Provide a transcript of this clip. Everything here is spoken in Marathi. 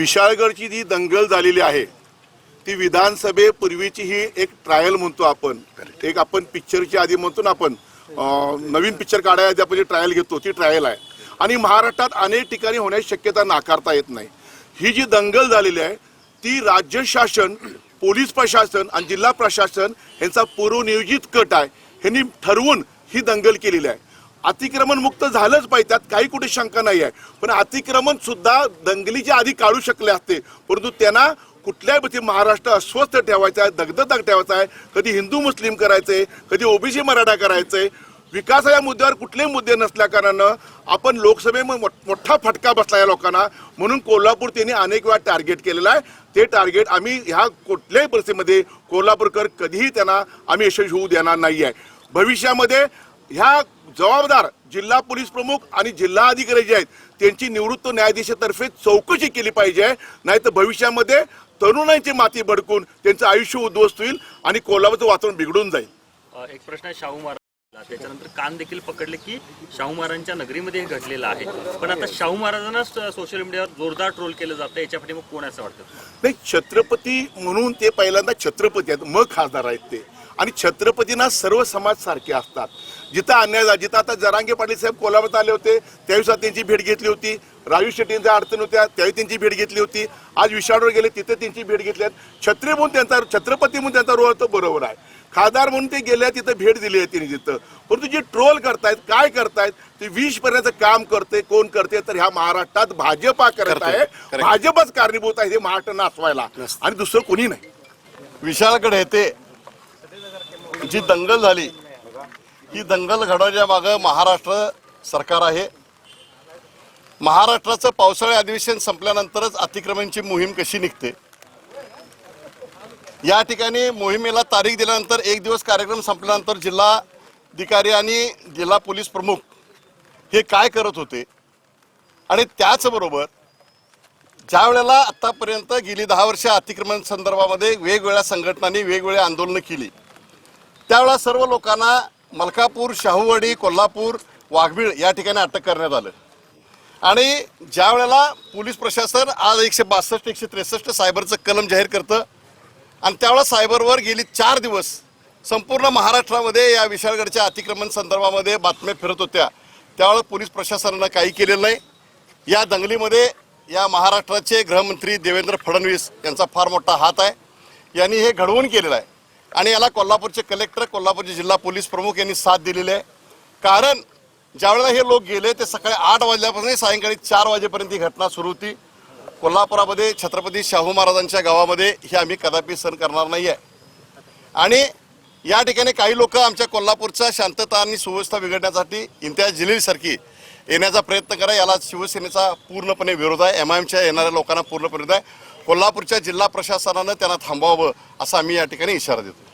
विशाळगडची जी दंगल झालेली आहे ती विधानसभेपूर्वीची ही एक ट्रायल म्हणतो आपण. एक आपण पिक्चरची आधी म्हणतो ना आपण नवीन पिक्चर काढायला आपण जी ट्रायल घेतो ती ट्रायल आहे. आणि महाराष्ट्रात अनेक ठिकाणी होण्याची शक्यता नाकारता येत नाही. ही जी दंगल झालेली आहे ती राज्य शासन पोलीस प्रशासन आणि जिल्हा प्रशासन यांचा पूर्वनियोजित कट आहे ह्यांनी ठरवून ही दंगल केलेली आहे. अतिक्रमण मुक्त झालंच पाहिजे त्यात काही कुठे शंका नाही आहे. पण अतिक्रमण सुद्धा दंगलीच्या आधी काढू शकले असते परंतु त्यांना कुठल्याही महाराष्ट्र अस्वस्थ ठेवायचा आहे दगदग ठेवायचा आहे. कधी हिंदू मुस्लिम करायचे कधी ओबीसी मराठा करायचे. विकासाच्या मुद्द्यावर कुठलेही मुद्दे नसल्या कारणानं आपण लोकसभेमध्ये मोठ- मोठा फटका बसला या लोकांना. म्हणून कोल्हापूर त्यांनी अनेक वेळा टार्गेट केलेलं आहे. ते टार्गेट आम्ही ह्या कुठल्याही परिस्थितीमध्ये कोल्हापूरकर कधीही त्यांना आम्ही यशस्वी होऊ देणार नाही आहे भविष्यामध्ये ह्या जबाबदार जिल्हा पोलीस प्रमुख आणि जिल्हा अधिकारी जे आहेत त्यांची निवृत्त न्यायाधीशातर्फे चौकशी केली पाहिजे. नाही तर भविष्यामध्ये तरुणांची माती बडकून त्यांचं आयुष्य उद्ध्वस्त होईल आणि कोल्हापूरचं वातावरण बिघडून जाईल. एक प्रश्न आहे शाहू महाराज. त्याच्यानंतर कान देखील पकडले की शाहू महाराजांच्या नगरीमध्ये हे घडलेलं आहे. पण आता शाहू महाराजांना सोशल मीडियावर जोरदार ट्रोल केलं जातं याच्या पाठी मग कोण असं वाटतं? नाही छत्रपती म्हणून ते पहिल्यांदा छत्रपती आहेत मग खासदार आहेत ते. आणि छत्रपतींना सर्व समाज सारखे असतात. जिथं अन्याय झाला जिथं आता जरांगे पाटील साहेब कोल्हापूरात आले होते त्यावेळी सुद्धा त्यांची भेट घेतली होती. राजू शेट्टींच्या अडचण होत्या त्यावेळी त्यांची भेट घेतली होती. आज विशाळवर गेले तिथे त्यांची भेट घेतली आहे छत्री म्हणून त्यांचा छत्रपती म्हणून त्यांचा रोल तो बरोबर आहे. खासदार म्हणून ते गेले तिथं भेट दिली आहे त्यांनी तिथं परंतु जे ट्रोल करतायत काय करतायत ते विष पर्यंत काम करते कोण करते तर ह्या महाराष्ट्रात भाजपा करत आहे. भाजपच कारणीभूत आहे हे महाराष्ट्र नाचवायला आणि दुसरं कोणी नाही. विशाळगड येथे जी दंगल झाली ही दंगल घडवण्याच्या मागं महाराष्ट्र सरकार आहे. महाराष्ट्राचं पावसाळी अधिवेशन संपल्यानंतरच अतिक्रमणची मोहीम कशी निघते? या ठिकाणी मोहिमेला तारीख दिल्यानंतर एक दिवस कार्यक्रम संपल्यानंतर जिल्हाधिकारी आणि जिल्हा पोलीस प्रमुख हे काय करत होते? आणि त्याचबरोबर ज्या वेळेला आतापर्यंत गेली दहा वर्ष अतिक्रमण संदर्भामध्ये वेगवेगळ्या संघटनांनी वेगवेगळी आंदोलनं केली त्यावेळेला सर्व लोकांना मलकापूर शाहूवाडी कोल्हापूर वाघबीळ या ठिकाणी अटक करण्यात आलं. आणि ज्या वेळेला पोलीस प्रशासन आज एकशे बासष्ट एकशे त्रेसष्ट सायबरचं कलम जाहीर करतं आणि त्यावेळेला सायबरवर गेली चार दिवस संपूर्ण महाराष्ट्रामध्ये या विशाळगडच्या अतिक्रमण संदर्भामध्ये बातम्या फिरत होत्या. त्यावेळेला पोलीस प्रशासनानं काही केलेलं नाही. या दंगलीमध्ये या महाराष्ट्राचे गृहमंत्री देवेंद्र फडणवीस यांचा फार मोठा हात आहे. यांनी हे घडवून केलेलं आहे. आणि याला कोल्हापूरचे कलेक्टर कोल्हापूरचे जिल्हा पोलीस प्रमुख यांनी साथ दिलेली आहे. कारण ज्यावेळेला हे लोक गेले ते सकाळी आठ वाजल्यापासून सायंकाळी चार वाजेपर्यंत ही घटना सुरू होती. कोल्हापुरामध्ये छत्रपती शाहू महाराजांच्या गावामध्ये हे आम्ही कदापि सहन करणार नाही आहे आणि या ठिकाणी काही लोक आमच्या कोल्हापूरच्या शांतता आणि सुव्यवस्था बिघडण्यासाठी इम्तियाज जलीलसारखी येण्याचा प्रयत्न करा. याला शिवसेनेचा पूर्णपणे विरोध आहे. एम आय एमच्या येणाऱ्या लोकांना पूर्णपणे विरोध आहे. कोल्हापूरच्या जिल्हा प्रशासनानं त्यांना थांबवावं असा आम्ही या ठिकाणी इशारा देतो.